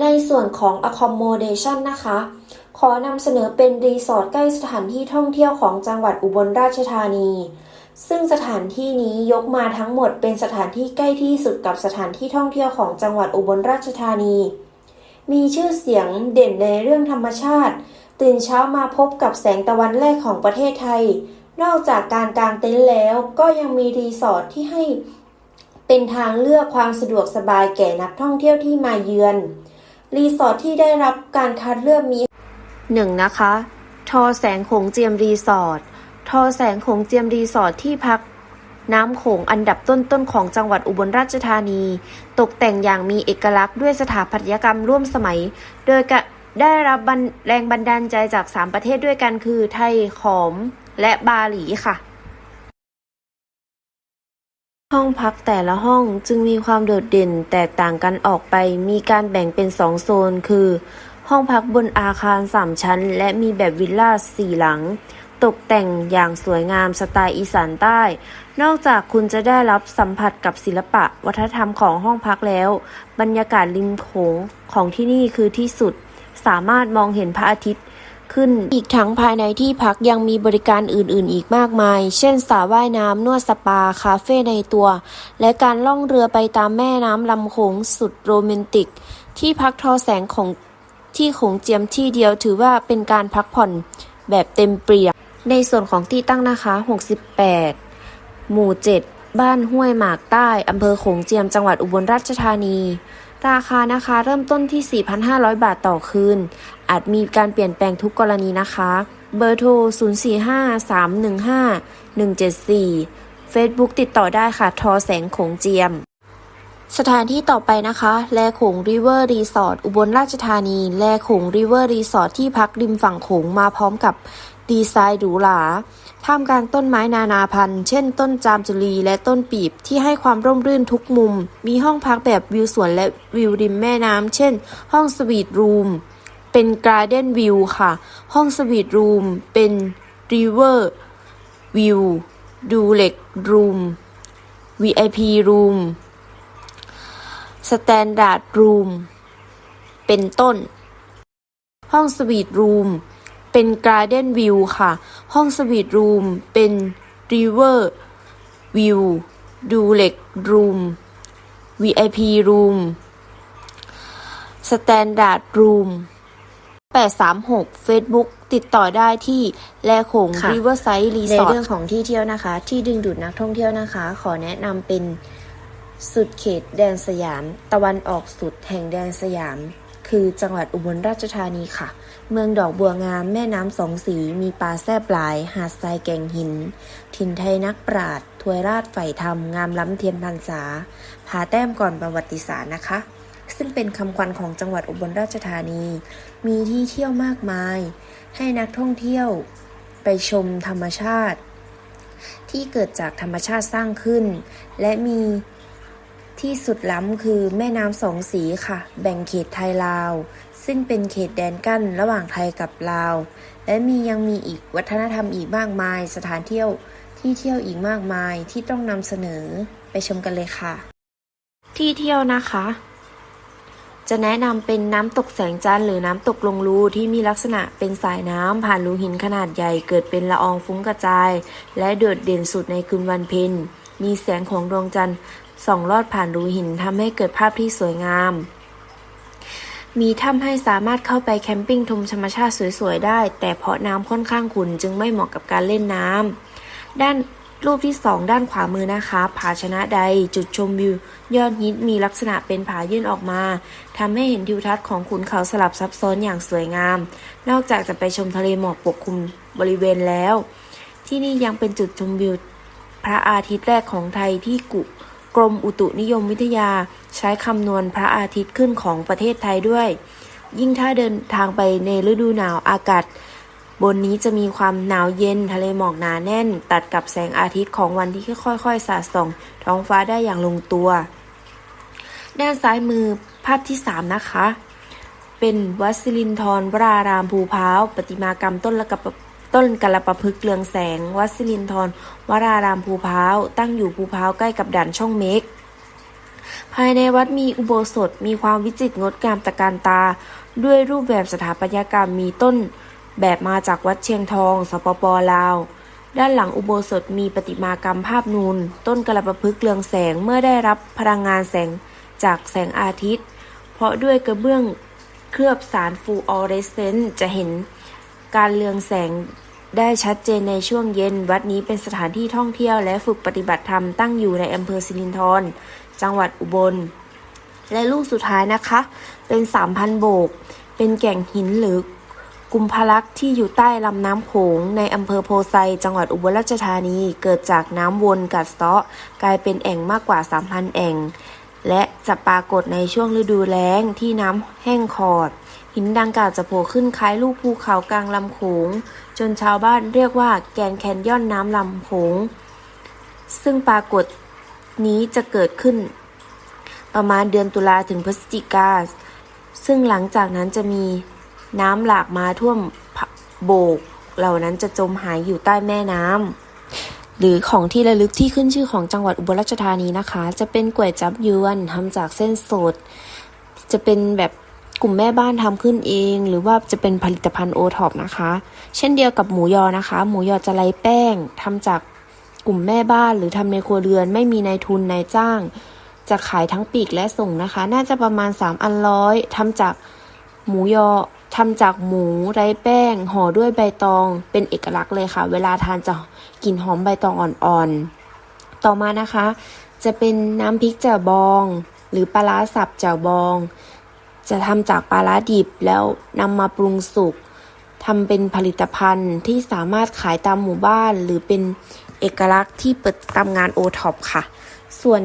ในส่วนของ accommodation นะคะ ขอนำเสนอเป็นรีสอร์ทใกล้สถานที่ท่องเที่ยวของจังหวัดอุบลราชธานี ซึ่งสถานที่นี้ยกมาทั้งหมดเป็นสถานที่ใกล้ที่สุดกับสถานที่ท่องเที่ยวของจังหวัดอุบลราชธานี มีชื่อเสียงเด่นในเรื่องธรรมชาติ ตื่นเช้ามาพบกับแสงตะวันแรกของประเทศไทย นอกจากการกางเต็นท์แล้วก็ยังมีรีสอร์ทที่ให้เป็นทางเลือกความสะดวกสบายแก่นักท่องเที่ยวที่มาเยือน รีสอร์ทที่ได้รับการคัดเลือกมี 1. นะคะ ทอแสงโขงเจียมรีสอร์ท ทอแสงโขงเจียมรีสอร์ทที่พักน้ำโขงอันดับต้นๆของจังหวัดอุบลราชธานี ตกแต่งอย่างมีเอกลักษณ์ด้วยสถาปัตยกรรมร่วมสมัย โดยกะได้รับบแรงบันดาลใจจาก 3 ประเทศด้วยกันคือไทย ขอม และบาหลีค่ะ ห้องพักแต่ละห้องจึงมีความโดดเด่นแตกต่างกันออกไป มีการแบ่งเป็นสองโซน คือ ห้องพักบนอาคารสามชั้น และมีแบบวิลล่าสี่หลัง ตกแต่งอย่างสวยงามสไตล์อีสานใต้ นอกจากคุณจะได้รับสัมผัสกับศิลปะวัฒนธรรมของห้องพักแล้ว บรรยากาศริมโขงของที่นี่คือที่สุด สามารถมองเห็นพระอาทิตย์ ขึ้น อีกทั้งภายในที่พักยังมีบริการอื่นๆ อีกมากมาย เช่นสระว่ายน้ำนวดสปา คาเฟ่ในตัว และการล่องเรือไปตามแม่น้ำลำโขงสุดโรแมนติก ที่พักทอแสงของที่โขงเจียมที่เดียวถือว่าเป็นการพักผ่อนแบบเต็มเปี่ยมในส่วนของที่ตั้งนะคะ 68 หมู่ 7 บ้านห้วยหมากใต้ อำเภอโขงเจียม จังหวัดอุบลราชธานี ราคานะคะเริ่มต้นที่ 4,500 บาทต่อคืน อาจมีการเปลี่ยนแปลงทุกกรณีนะคะ เบอร์โทร 045-315-174 Facebook ติดต่อได้ค่ะ ทอแสงโขงเจียม สถานที่ต่อไปนะคะ แลขงริเวอร์รีสอร์ทอุบลราชธานี แลขงริเวอร์รีสอร์ทที่พักริมฝั่งโขงมาพร้อมกับ ดีไซน์หรูหราท่ามกลางต้นไม้นานาพันธุ์ เช่นต้นจามจุลีและต้นปีบที่ให้ความร่มรื่นทุกมุม มีห้องพักแบบวิวสวนและวิวริมแม่น้ำ เช่น ห้องสวีทรูม เป็นการ์เด้นวิวค่ะ ห้องสวีทรูม เป็นริเวอร์วิวดูเล็กรูม VIP รูมสแตนดาร์ดรูม เป็นต้น ห้องสวีทรูม เป็นการ์เด้นวิวค่ะ ห้องสวีทรูมเป็นริเวอร์วิวดูเล็กรูม VIP รูมสแตนดาร์ดรูม836 Facebook ติดต่อได้ที่แลโขงค่ะริเวอร์ไซด์รีในสอร์ทเรื่องของที่เที่ยวนะคะ ที่ดึงดูดนักท่องเที่ยวนะคะ ขอแนะนำเป็นสุดเขตแดนสยาม ตะวันออกสุดแห่งแดนสยาม คือจังหวัดอุบลราชธานีค่ะ เมืองดอกบัวงามแม่น้ำสองสีมีปลาแซบหลาย หาดทรายแก่งหิน ถิ่นไทยนักปราดถวยราชฝ่ธรรม งามล้ำเทียนพรรษาผาแต้มก่อนประวัติศาสตร์นะคะ ซึ่งเป็นคำขวัญของจังหวัดอุบลราชธานี มีที่เที่ยวมากมาย ให้นักท่องเที่ยวไปชมธรรมชาติ ที่เกิดจากธรรมชาติสร้างขึ้น และมี ที่สุดล้ำคือแม่น้ำสองสีค่ะ แบ่งเขตไทยลาว ซึ่งเป็นเขตแดนกั้นระหว่างไทยกับลาว และมียังมีอีกวัฒนธรรมอีกมากมาย สถานเที่ยวที่เที่ยวอีกมากมายที่ต้องนำเสนอไปชมกันเลยค่ะ ที่เที่ยวนะคะ จะแนะนำเป็นน้ำตกแสงจันทร์หรือน้ำตกลงรูที่มีลักษณะเป็นสายน้ำผ่านรูหินขนาดใหญ่เกิดเป็นละอองฟุ้งกระจาย และโดดเด่นสุดในคืนวันเพ็ญมีแสงของดวงจันทร์ ส่องลอดผ่านรูหินทำให้เกิดภาพที่สวยงาม มีถ้ำให้สามารถเข้าไปแคมปิ้งชมธรรมชาติสวยๆได้ แต่เพราะน้ำค่อนข้างขุ่นจึงไม่เหมาะกับการเล่นน้ำด้านรูปที่สองด้านขวามือนะคะ ผาชนะใด จุดชมวิว ยอดฮิตมีลักษณะเป็นผายื่นออกมาทำให้เห็นทิวทัศน์ของขุนเขาสลับซับซ้อนอย่างสวยงาม นอกจากจะไปชมทะเลหมอกปกคลุมบริเวณแล้ว ที่นี่ยังเป็นจุดชมวิว พระอาทิตย์แรกของไทยที่กุ กรมอุตุนิยมวิทยาใช้คำนวณพระอาทิตย์ขึ้นของประเทศไทยด้วย ยิ่งถ้าเดินทางไปในฤดูหนาวอากาศ บนนี้จะมีความหนาวเย็นทะเลหมอกหนาแน่น ตัดกับแสงอาทิตย์ของวันที่ค่อยๆ สาดส่อง ท้องฟ้าได้อย่างลงตัว ด้านซ้ายมือภาพที่ 3 นะคะ เป็นวัดสิรินทรวรารามภูพร้าวประติมากรรมต้นละกับ ต้นกระปะพึกเรืองแสง วัดสิรินทรวรารามภูพาว ตั้งอยู่ภูพาวใกล้กับด่านช่องเมก ภายในวัดมีอุโบสถมีความวิจิตรงดงามตะการตา ด้วยรูปแบบสถาปัตยกรรมมีต้น แบบมาจากวัดเชียงทอง สปปลาว ด้านหลังอุโบสถมีประติมากรรมภาพนูน ต้นกระประพฤกเรืองแสงเมื่อได้รับพลังงานแสงจากแสงอาทิตย์ เพราะด้วยกระเบื้องเคลือบสารฟลูออเรสเซนต์จะเห็นการเรืองแสง ได้ชัดเจนในช่วงเย็น วัดนี้เป็นสถานที่ท่องเที่ยวและฝึกปฏิบัติธรรมตั้งอยู่ในอำเภอสิรินธรจังหวัดอุบล และลูกสุดท้ายนะคะ เป็น3,000โบก เป็นแก่งหินหรือกุมภลักษ์ที่อยู่ใต้ลำน้ำโขงในอำเภอโพไซ จังหวัดอุบลราชธานี เกิดจากน้ำวนกัดเซาะกลายเป็นแอ่งมากกว่า 3,000 แอ่ง และจะปรากฏในช่วงฤดูแล้งที่น้ำแห้งขอด หินดังกล่าวจะโผล่ขึ้นคล้ายลูกภูเขากลางลำโขงจนชาวบ้านเรียกว่าแกนแคนยอนน้ำลำโขงซึ่งปรากฏนี้จะเกิดขึ้น ประมาณเดือนตุลาถึงพฤศจิกา ซึ่งหลังจากนั้นจะมีน้ำหลากมาท่วมโบก เหล่านั้นจะจมหายอยู่ใต้แม่น้ำ หรือของที่ระลึกที่ขึ้นชื่อของจังหวัดอุบลราชธานีนะคะ จะเป็นก๋วยจับยวนทำจากเส้นสด จะเป็นแบบกลุ่มแม่บ้านทำขึ้นเอง หรือว่าจะเป็นผลิตภัณฑ์โอท็อปนะคะ เช่นเดียวกับหมูยอนะคะ หมูยอจะไร้แป้งทำจากกลุ่มแม่บ้านหรือทำในครัวเรือน ไม่มีนายทุนนายจ้าง จะขายทั้งปีกและส่งนะคะ น่าจะประมาณ 3 อันร้อยทำจากหมูยอ ทำจากหมูไร้แป้งห่อด้วยใบตองเป็นเอกลักษณ์เลยค่ะ เวลาทานจะกลิ่นหอมใบตองอ่อนๆ ต่อมานะคะ จะเป็นน้ำพริกแจ่วบอง หรือปลาร้าสับแจ่วบอง จะทำจากปลาร้าดิบแล้วนำมาปรุงสุกทำเป็นผลิตภัณฑ์ที่สามารถขายตามหมู่บ้าน หรือเป็นเอกลักษณ์ที่เปิดตามงานโอท็อปค่ะ ส่วน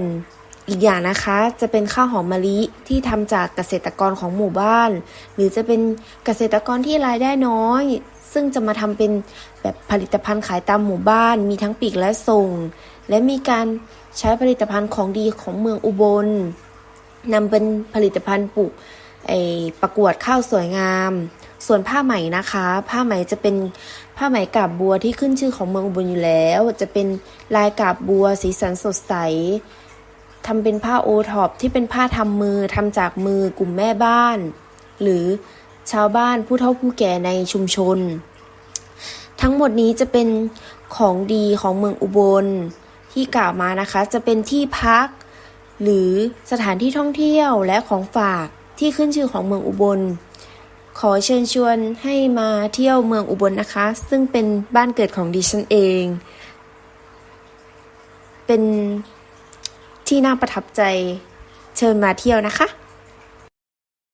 อีกอย่างนะคะจะเป็นข้าวหอมมะลิที่ทำจากเกษตรกรของหมู่บ้าน หรือจะเป็นเกษตรกรที่รายได้น้อย ซึ่งจะมาทำเป็นแบบผลิตภัณฑ์ขายตามหมู่บ้าน มีทั้งปีกและส่ง และมีการใช้ผลิตภัณฑ์ของดีของเมืองอุบลนำเป็นผลิตภัณฑ์ปลูกไอประกวดข้าวสวยงาม ส่วนผ้าไหมนะคะ ผ้าไหมจะเป็นผ้าไหมกาบบัวที่ขึ้นชื่อของเมืองอุบลอยู่แล้ว จะเป็นลายกาบบัวสีสันสดใส ทำเป็นผ้าโอท็อปที่เป็นผ้าทำมือทำจากมือกลุ่มแม่บ้าน หรือชาวบ้านผู้เฒ่าผู้แก่ในชุมชน ทั้งหมดนี้จะเป็นของดีของเมืองอุบลที่กล่าวมานะคะ จะเป็นที่พัก หรือสถานที่ท่องเที่ยวและของฝากที่ขึ้นชื่อของเมืองอุบล ขอเชิญชวนให้มาเที่ยวเมืองอุบลนะคะ ซึ่งเป็นบ้านเกิดของดิฉันเอง เป็น ที่น่าประทับใจเชิญมาเที่ยวนะคะ